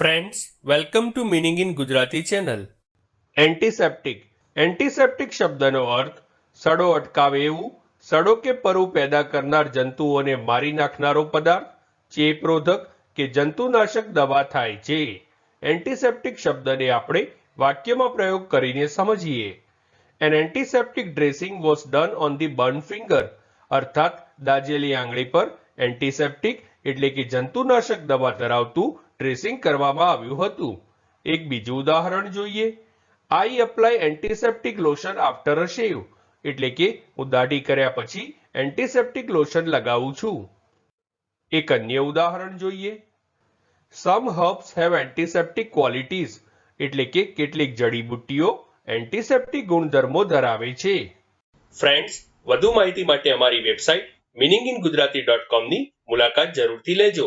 Friends welcome to meaning in Gujarati channel antiseptic antiseptic શબ્દનો અર્થ, સડો અટકાવે એવું, સડો કે પરુ પેદા કરનાર જંતુઓને મારી નાખનારો પદાર્થ, ચેપરોધક કે જંતુનાશક દવા થાય છે. એન્ટીસેપ્ટિક શબ્દને આપણે વાક્યમાં પ્રયોગ કરીને સમજીએ. An antiseptic dressing was done on the burn finger અર્થાત દાજેલી આંગળી પર એન્ટીસેપ્ટિક એટલે કે જંતુનાશક દવા ધરાવતું ડ્રેસિંગ કરવામાં આવ્યું હતું. એક બીજું ઉદાહરણ જોઈએ. I apply antiseptic lotion after a shave, એટલે કે હું દાઢી કર્યા પછી એન્ટીસેપ્ટિક લોશન લગાવું છું. એક અન્ય ઉદાહરણ જોઈએ. Some herbs have antiseptic qualities એટલે કે કેટલીક જડીબુટ્ટીઓ એન્ટીસેપ્ટિક ગુણધર્મો ધરાવે છે. ફ્રેન્ડ્સ વધુ માહિતી માટે અમારી website meaning in Gujarati dot કોમની મુલાકાત જરૂરથી લેજો.